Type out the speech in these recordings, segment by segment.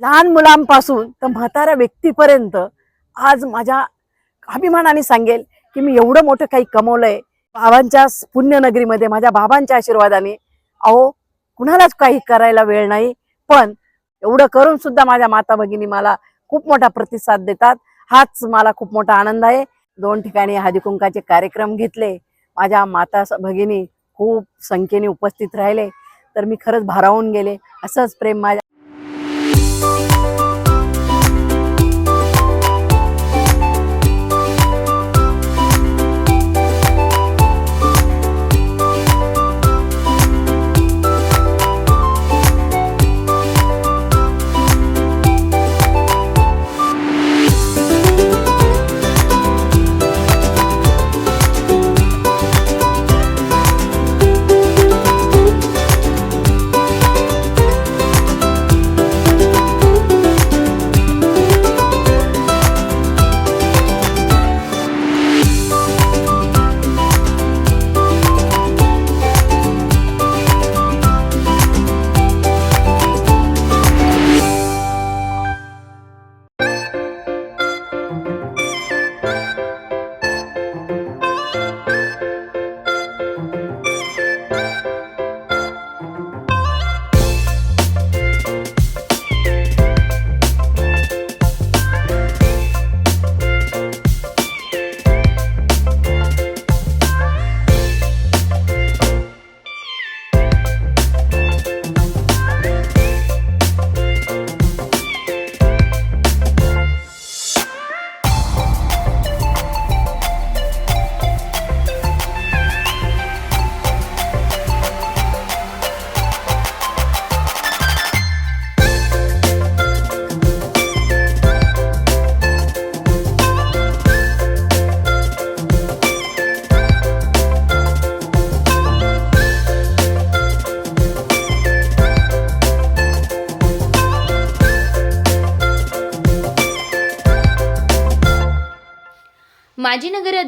लहान मुलांपासून तर म्हाताऱ्या व्यक्तीपर्यंत आज माझ्या अभिमानाने सांगेल की मी एवढं मोठं काही कमवलंय. बाबांच्या पुण्यनगरीमध्ये माझ्या बाबांच्या आशीर्वादाने. अहो कुणालाच काही करायला वेळ नाही पण एवढं करून सुद्धा माझ्या माता भगिनी मला खूप मोठा प्रतिसाद देतात. हाच मला खूप मोठा आनंद आहे. दोन ठिकाणी हळदीकुंकाचे कार्यक्रम घेतले. माझ्या माता भगिनी खूप संख्येने उपस्थित राहिले. तर मी खरंच भारावून गेले. असंच प्रेम माझ्या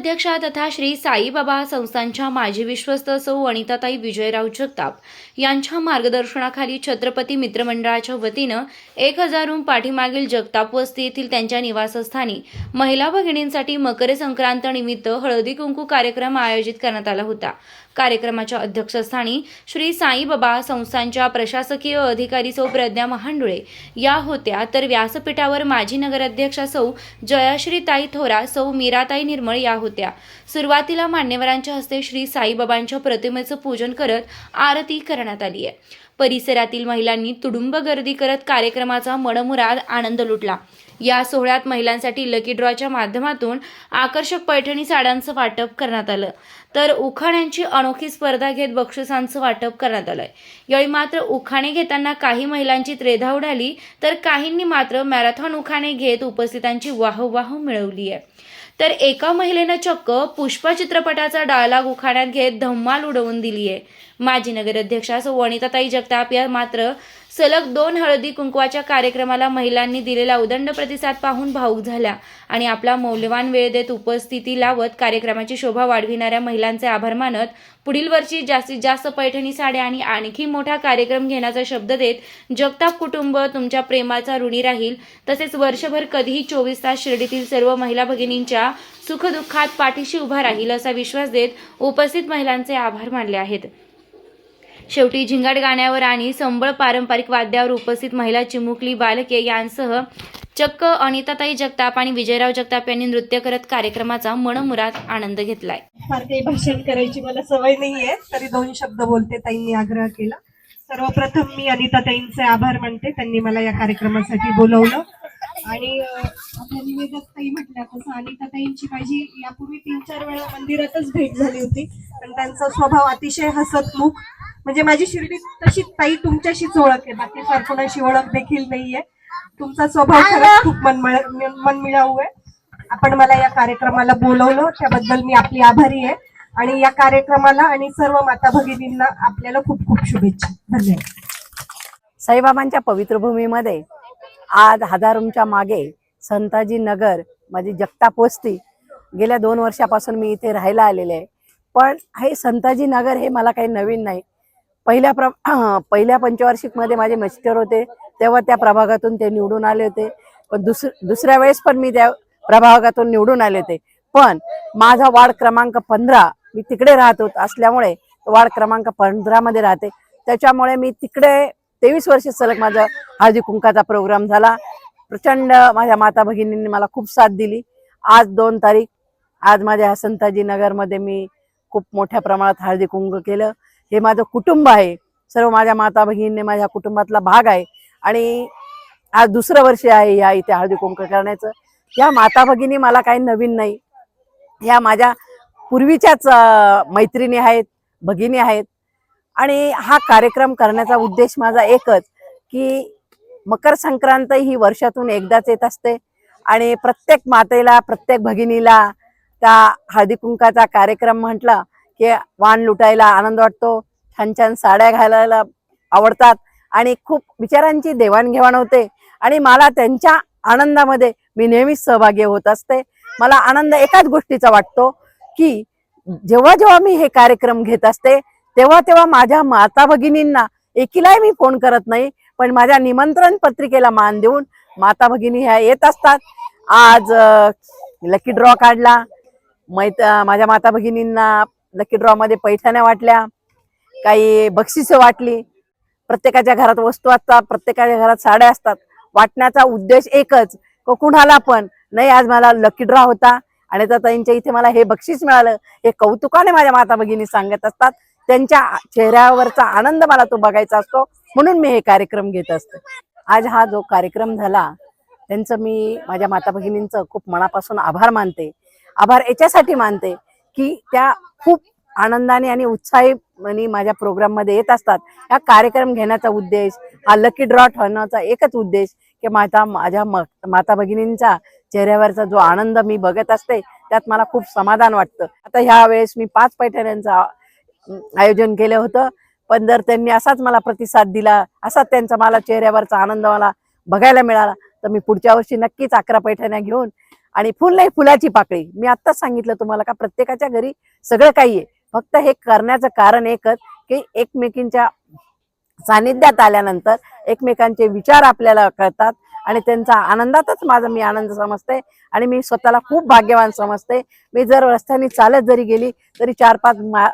अध्यक्षा तथा श्री साईबाबा संस्थांच्या माजी विश्वस्त सौ अनिताताई विजयराव जगताप यांच्या मार्गदर्शनाखाली छत्रपती मित्रमंडळाच्या वतीनं एक हजारहून पाठीमागील जगताप वस्ती येथील त्यांच्या निवासस्थानी महिला भगिनींसाठी मकर संक्रांत निमित्त हळदी कुंकू कार्यक्रम आयोजित करण्यात आला होता. कार्यक्रमाच्या अध्यक्षस्थानी श्री साईबाबा संस्थांच्या प्रशासकीय अधिकारी सौ प्रज्ञा महांडुळे. या होत्या तर व्यासपीठावर माजी नगराध्यक्षा सौ जयाश्रीताई थोरा सौ मीराताई निर्मळ या होत्या. सुरुवातीला मान्यवरांच्या हस्ते श्री साईबाबांच्या प्रतिमेचं पूजन करत आरती करण्यात आली आहे. परिसरातील महिलांनी तुडुंब गर्दी करत कार्यक्रमाचा मनमुराद आनंद लुटला. या सोहळ्यात महिलांसाठी लकी ड्रॉच्या माध्यमातून आकर्षक पैठणी साड्यांचं वाटप करण्यात आलं. तर उखाण्यांची अनोखी स्पर्धा घेत बक्षिसांचं वाटप करण्यात आलंय. यावेळी मात्र उखाणे घेताना काही महिलांची त्रेधा उडाली तर काहींनी मात्र मॅरेथॉन उखाणे घेत उपस्थितांची वाहवाह मिळवली आहे. तर एका महिलेनं चक्क पुष्पा चित्रपटाचा डायलॉग उखाण्यात घेत धम्माल उडवून दिली आहे माजी नगराध्यक्षा सौ वनिताताई जगताप या मात्र सलग दोन हळदी कुंकवाच्या कार्यक्रमाला महिलांनी दिलेला उदंड प्रतिसाद पाहून भाऊक झाल्या. आणि आपला मौल्यवान वेळ देत उपस्थिती लावत कार्यक्रमाची शोभा वाढविणाऱ्या महिलांचे आभार मानत पुढील वर्षी जास्तीत जास्त पैठणी साड्या आणि आणखी मोठा कार्यक्रम घेण्याचा शब्द देत जगताप कुटुंब तुमच्या प्रेमाचा ऋणी राहील. तसेच वर्षभर कधीही चोवीस तास शिर्डीतील सर्व महिला भगिनींच्या सुखदुःखात पाठीशी उभा राहील असा विश्वास देत उपस्थित महिलांचे आभार मानले आहेत. शेवटी झिंगाट गाण्यावर आणि संबळ पारंपरिक वाद्यावर उपस्थित महिला चिमुकली बालके यांसह चक्क अनिताताई जगताप आणि विजयराव जगताप यांनी नृत्य करत कार्यक्रमाचा मनमुराद आनंद घेतलाय. फार काही भाषण करायची मला सवय नाहीये तरी दोन शब्द बोलते ताईंनी आग्रह केला. सर्वप्रथम मी अनिता ताईंचे आभार मानते त्यांनी मला या कार्यक्रमासाठी बोलवलं. आणि आपल्या निवेदक ताई म्हटल्या तसं अनिता ताईंची माझी यापूर्वी तीन चार वेळा मंदिरातच भेट झाली होती. पण त्यांचा स्वभाव अतिशय हसतमुख म्हणजे माझी शिर्डी तशी ताई तुमच्याशीच ओळख आहे. बाकी फार कोणाशी ओळख देखील नाहीये. तुमचा स्वभाव खरंच खूप मनमिळ मनमिळाऊ आहे. आपण मला या कार्यक्रमाला बोलवलं. त्याबद्दल मी आपली आभारी आहे. आणि या कार्यक्रमाला आणि सर्व माता भगिनींना आपल्याला खूप खूप शुभेच्छा. धन्यवाद. साईबाबांच्या पवित्र भूमीमध्ये आज हजारोंच्या मागे संताजी नगर माझी जगताप वस्ती गेल्या दोन वर्षापासून मी इथे राहायला आलेले आहे. पण हे संताजी नगर हे मला काही नवीन नाही. पहिल्या प्र पहिल्या पंचवार्षिकमध्ये माझे मिस्टर होते तेव्हा त्या प्रभागातून ते निवडून आले होते. पण दुस दुसऱ्या वेळेस पण मी त्या प्रभागातून निवडून आले होते. पण माझा वार्ड क्रमांक पंधरा मी तिकडे राहत होत असल्यामुळे वार्ड क्रमांक पंधरामध्ये राहते. त्याच्यामुळे मी तिकडे तेवीस वर्ष सलग माझा हळदी कुंकाचा प्रोग्राम झाला. प्रचंड माझ्या माता भगिनींनी मला खूप साथ दिली. आज दोन तारीख आज माझ्या संताजी नगरमध्ये मी खूप मोठ्या प्रमाणात हळदी कुंक केलं. हे माझं कुटुंब आहे. सर्व माझ्या माता भगिनीने माझ्या कुटुंबातला भाग आहे. आणि आज दुसरं वर्ष आहे या इथे हळदी कुंकू करण्याचं. या माता भगिनी मला काही नवीन नाही. या माझ्या पूर्वीच्याच मैत्रिणी आहेत भगिनी आहेत. आणि हा कार्यक्रम करण्याचा उद्देश माझा एकच की मकर संक्रांत ही वर्षातून एकदाच येत असते. आणि प्रत्येक मातेला प्रत्येक भगिनीला त्या हळदी कुंकाचा कार्यक्रम म्हटला की वाण लुटायला आनंद वाटतो. छान छान साड्या घालायला आवडतात. आणि खूप विचारांची देवाणघेवाण होते. आणि मला त्यांच्या आनंदामध्ये मी नेहमीच सहभागी होत असते. मला आनंद एकाच गोष्टीचा वाटतो की जेव्हा जेव्हा मी हे कार्यक्रम घेत असते तेव्हा तेव्हा माझ्या माता भगिनींना एकीलाही मी फोन करत नाही पण माझ्या निमंत्रण पत्रिकेला मान देऊन माता भगिनी ह्या येत असतात. आज लकी ड्रॉ काढला. मैत माझ्या माता भगिनींना लकी ड्रॉ मध्ये पैठण्या वाटल्या. काही बक्षिसं वाटली. प्रत्येकाच्या घरात वस्तू असतात प्रत्येकाच्या घरात साड्या असतात. वाटण्याचा उद्देश एकच क कुणाला पण. नाही आज मला लकी ड्रॉ होता आणि तर त्यांच्या इथे मला हे बक्षीस मिळालं. हे कौतुकाने माझ्या माता भगिनी सांगत असतात. त्यांच्या चेहऱ्यावरचा आनंद मला तो बघायचा असतो. म्हणून मी हे कार्यक्रम घेत असते. आज हा जो कार्यक्रम झाला त्यांचं मी माझ्या माता भगिनींचं खूप मनापासून आभार मानते. आभार याच्यासाठी मानते की त्या खूप आनंदाने आणि उत्साही माझ्या प्रोग्राममध्ये येत असतात. हा कार्यक्रम घेण्याचा उद्देश हा लकी ड्रॉ ठरण्याचा एकच उद्देश की माझा माझ्या माता भगिनींचा चेहऱ्यावरचा जो आनंद मी बघत असते त्यात मला खूप समाधान वाटतं. आता ह्या वेळेस मी पाच पैठण्यांचं आयोजन केलं होतं पण जर त्यांनी असाच मला प्रतिसाद दिला असाच त्यांचा मला चेहऱ्यावरचा आनंद मला बघायला मिळाला तर मी पुढच्या वर्षी नक्कीच अकरा पैठण्या घेऊन आणि फुल नाही फुलाची पाकळी. मी आत्ताच सांगितलं तुम्हाला का प्रत्येकाच्या घरी सगळं काही आहे. फक्त हे करण्याचं कारण एकच की एकमेकींच्या सानिध्यात आल्यानंतर एकमेकांचे विचार आपल्याला कळतात आणि त्यांचा आनंदातच माझा मी आनंद समजते आणि मी स्वतःला खूप भाग्यवान समजते. मी जर रस्त्याने चालत जरी गेली तरी चार पाच मा-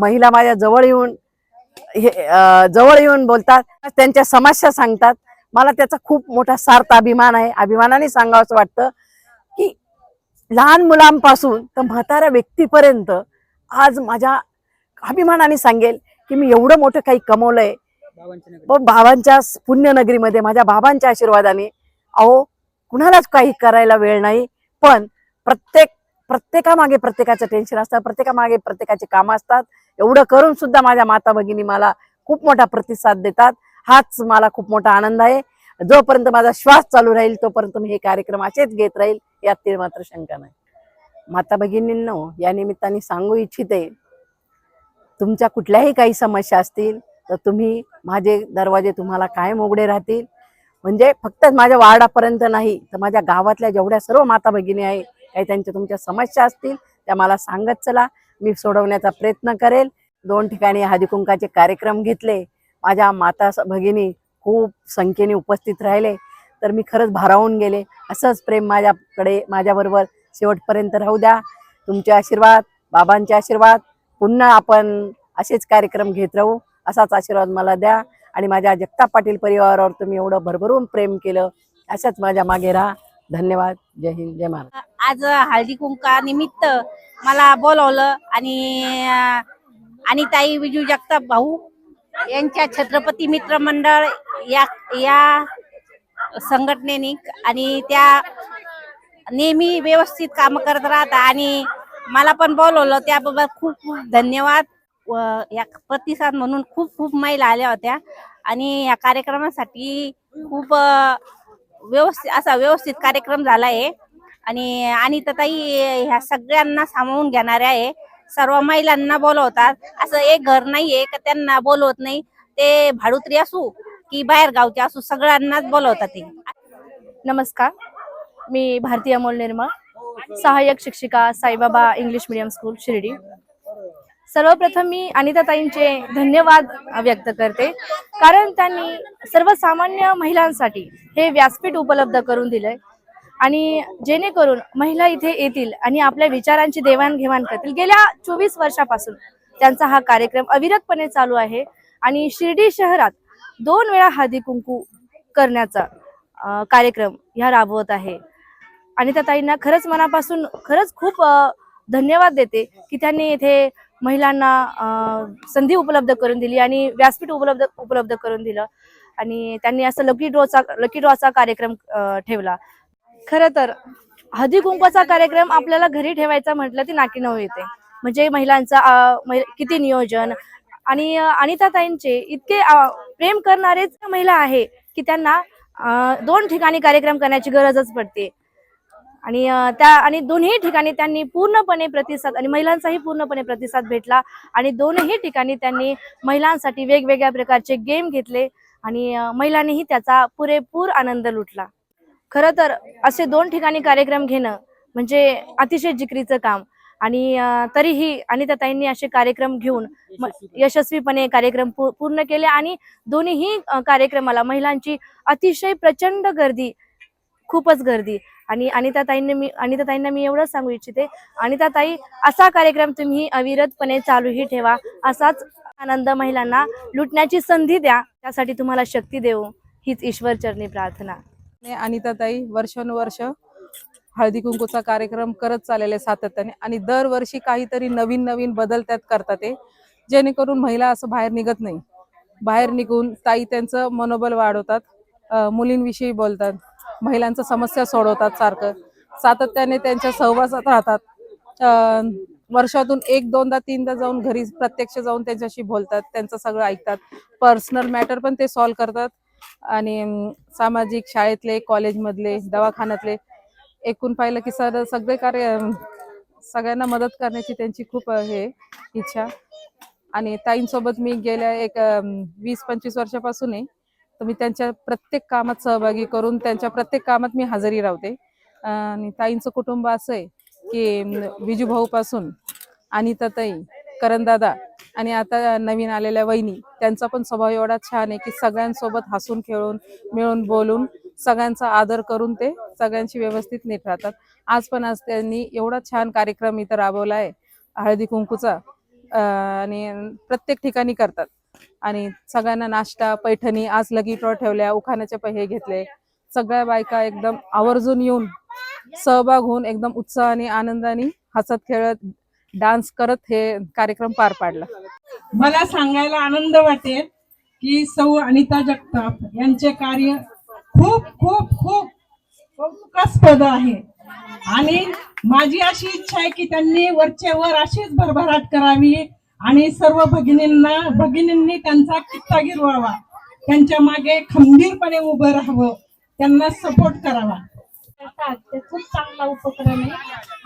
महिला माझ्या जवळ येऊन हे जवळ येऊन बोलतात त्यांच्या समस्या सांगतात. मला त्याचा खूप मोठा सार्थ अभिमान आहे. अभिमानाने सांगावं असं वाटतं. लहान मुलांपासून तर म्हाताऱ्या व्यक्तीपर्यंत आज माझ्या अभिमानाने सांगेल की मी एवढं मोठं काही कमवलंय. व बाबांच्या पुण्यनगरीमध्ये माझ्या बाबांच्या आशीर्वादाने. अहो कुणालाच काही करायला वेळ नाही पण प्रत्येक प्रत्येकामागे प्रत्येकाचं टेन्शन असतं प्रत्येकामागे प्रत्येकाचे कामं असतात. एवढं करून सुद्धा माझ्या माता भगिनी मला खूप मोठा प्रतिसाद देतात. हाच मला खूप मोठा आनंद आहे. जोपर्यंत माझा श्वास चालू राहील तोपर्यंत मी हे कार्यक्रम असेच घेत राहील यात ते मात्र शंका नाही. माता भगिनींनो या निमित्ताने सांगू इच्छिते तुमच्या कुठल्याही काही समस्या असतील तर तुम्ही माझे दरवाजे तुम्हाला कायम उघडे राहतील. म्हणजे फक्त माझ्या वार्डापर्यंत नाही तर माझ्या गावातल्या जेवढ्या सर्व माता भगिनी आहे काही त्यांच्या तुमच्या समस्या असतील त्या मला सांगत चला. मी सोडवण्याचा प्रयत्न करेल. दोन ठिकाणी हळदीकुंकाचे कार्यक्रम घेतले. माझ्या माता स- भगिनी खूप संख्येने उपस्थित राहिले. तर मी खरंच भारावून गेले. असंच प्रेम माझ्याकडे माझ्याबरोबर शेवटपर्यंत राहू द्या. तुमचे आशीर्वाद बाबांचे आशीर्वाद. पुन्हा आपण असेच कार्यक्रम घेत राहू. असाच आशीर्वाद मला द्या. आणि माझ्या जगताप पाटील परिवारावर तुम्ही एवढं भरभरून प्रेम केलं अशाच माझ्या मागे राहा. धन्यवाद. जय हिंद जय महाराज आज हळदी कुंका निमित्त मला बोलवलं आणि आणि ताई विजू जगताप भाऊ यांच्या छत्रपती मित्र मंडळ या या संघटनेने आणि त्या नेहमी व्यवस्थित काम करत राहतात आणि मला पण बोलवलं त्याबाबत खूप खूप धन्यवाद. व या प्रतिसाद म्हणून खूप खूप महिला आल्या होत्या आणि या कार्यक्रमासाठी खूप व्यवस्थित असा व्यवस्थित कार्यक्रम झाला आहे. आणि आणि ताई ह्या सगळ्यांना सामावून घेणाऱ्या आहे. सर्व महिलांना बोलवतात. असं एक घर नाहीये का त्यांना बोलवत नाही. ते भाडुत्री असू की बाहेर गावचे असू सगळ्यांनाच बोलवतात ते नमस्कार. मी भारती अमोल निर्मा सहाय्यक शिक्षिका Saibaba English medium school Shirdi. सर्वप्रथम मी अनिताताईंचे धन्यवाद व्यक्त करते. कारण त्यांनी सर्वसामान्य महिलांसाठी हे व्यासपीठ उपलब्ध करून दिलंय. आणि जेणेकरून महिला इथे येतील आणि आपल्या विचारांची देवाणघेवाण करतील. गेल्या चोवीस वर्षापासून त्यांचा हा कार्यक्रम अविरतपणे चालू आहे आणि शिर्डी शहरात दोन वेळा हळदी कुंकू करण्याचा कार्यक्रम ह्या राबवत आहे. आणि त्या ताईंना खरंच मनापासून खरंच खूप धन्यवाद देते की त्यांनी इथे महिलांना संधी उपलब्ध करून दिली आणि व्यासपीठ उपलब्ध उपलब्ध करून दिलं. आणि त्यांनी असं लकी ड्रॉचा लकी ड्रॉचा कार्यक्रम ठेवला. खरं तर हळदी कुंकवाचा कार्यक्रम आपल्याला घरी ठेवायचा म्हटलं ती नाकी नऊ येते. म्हणजे महिलांचा किती नियोजन. आणि अनिताताईंचे इतके प्रेम करणारेच महिला आहे की त्यांना दोन ठिकाणी कार्यक्रम करण्याची गरजच पडते. आणि त्या आणि दोन्ही ठिकाणी त्यांनी पूर्णपणे प्रतिसाद आणि महिलांचाही पूर्णपणे प्रतिसाद भेटला. आणि दोनही ठिकाणी त्यांनी महिलांसाठी वेगवेगळ्या प्रकारचे गेम घेतले. आणि महिलांनीही त्याचा पुरेपूर आनंद लुटला. खरं तर असे दोन ठिकाणी कार्यक्रम घेणं म्हणजे अतिशय जिकरीचं काम. आणि तरीही अनिताताईंनी ताईंनी असे कार्यक्रम घेऊन यशस्वीपणे कार्यक्रम पूर्ण केले आणि दोन्हीही कार्यक्रमाला महिलांची अतिशय प्रचंड गर्दी खूपच गर्दी. आणि अनिता ताईंनी मी अनिता ताईंना मी एवढंच सांगू इच्छिते अनिता ताई असा कार्यक्रम तुम्ही अविरतपणे चालूही ठेवा असाच आनंद महिलांना लुटण्याची संधी द्या त्यासाठी तुम्हाला शक्ती देऊ हीच ईश्वर चरणी प्रार्थना. आणि अनिताताई वर्षानुवर्ष हळदी कुंकूचा कार्यक्रम करत चाललेले सातत्याने आणि दरवर्षी काहीतरी नवीन नवीन बदल त्यात करतात ते जेणेकरून महिला असं बाहेर निघत नाही. बाहेर निघून ताई त्यांचं मनोबल वाढवतात. मुलींविषयी बोलतात. महिलांचा समस्या सोडवतात सारखं. सातत्याने त्यांच्या सहवासात राहतात. वर्षातून एक दोनदा तीनदा जाऊन घरी प्रत्यक्ष जाऊन त्यांच्याशी बोलतात. त्यांचं सगळं ऐकतात. पर्सनल मॅटर पण ते सॉल्व्ह करतात. आणि सामाजिक शाळेतले कॉलेजमधले दवाखान्यातले एकूण पाहिलं की सर सगळे कार्य सगळ्यांना मदत करण्याची त्यांची खूप हे इच्छा. आणि ताईंसोबत मी गेल्या एक वीस पंचवीस वर्षापासून आहे तर मी त्यांच्या प्रत्येक कामात सहभागी करून त्यांच्या प्रत्येक कामात मी हजेरी लावते. आणि ताईंचं कुटुंब असं आहे की विजूभाऊपासून विजू भाऊ पासून अनिताताई करणदादा आणि आता नवीन आलेल्या वहिनी त्यांचा पण स्वभाव एवढा छान आहे की सगळ्यांसोबत हसून खेळून मिळून बोलून सगळ्यांचा आदर करून ते सगळ्यांशी व्यवस्थित नीट राहतात. आज पण आज त्यांनी एवढा छान कार्यक्रम इथं राबवला आहे. हळदी कुंकूचा आणि प्रत्येक ठिकाणी करतात. आणि सगळ्यांना नाश्ता पैठणी आज लगीटवर ठेवल्या उखाण्याचे पैसे घेतले. सगळ्या बायका एकदम आवर्जून येऊन सहभाग होऊन एकदम उत्साहाने आनंदाने हसत खेळत डान्स करत हे कार्यक्रम पार पाडला. मला सांगायला आनंद वाटेल की सौ अनिता जगताप यांचे कार्य खूप खूप खूप कौतुकास्पद आहे. आणि माझी अशी इच्छा आहे की त्यांनी वरचे वर अशीच भरभराट करावी आणि सर्व भगिनींना भगिनींनी त्यांचा किस्सा गिरवावा त्यांच्या मागे खंबीरपणे उभं राहावं त्यांना सपोर्ट करावा. करतात ते खूप चांगला उपक्रम आहे.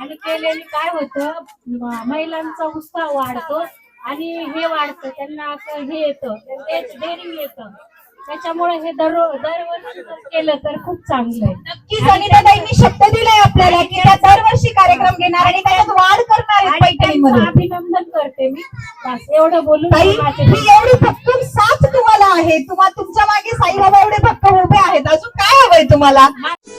आणि केल्याने काय होतं महिलांचा उत्साह वाढतो आणि हे वाढतं त्यांना असं हे येतं तेच डेअरिंग येतं. त्याच्यामुळे हे दर दरवर्षी केलं तर खूप चांगलं आहे. नक्कीच अनिताताईंनी शब्द दिलाय आपल्याला की त्या दरवर्षी कार्यक्रम घेणार आणि त्याच्यात वाढ करणार आहेत पैठणीमध्ये अभिनंदन करते मी. बस एवढं बोलून ताई माझे ही एवढी भक्कम साथ तुम्हाला आहे. तुम्हाला तुमच्या मागे साईबाबा एवढे भक्कम उभे आहेत. अजून काय हवंय तुम्हाला?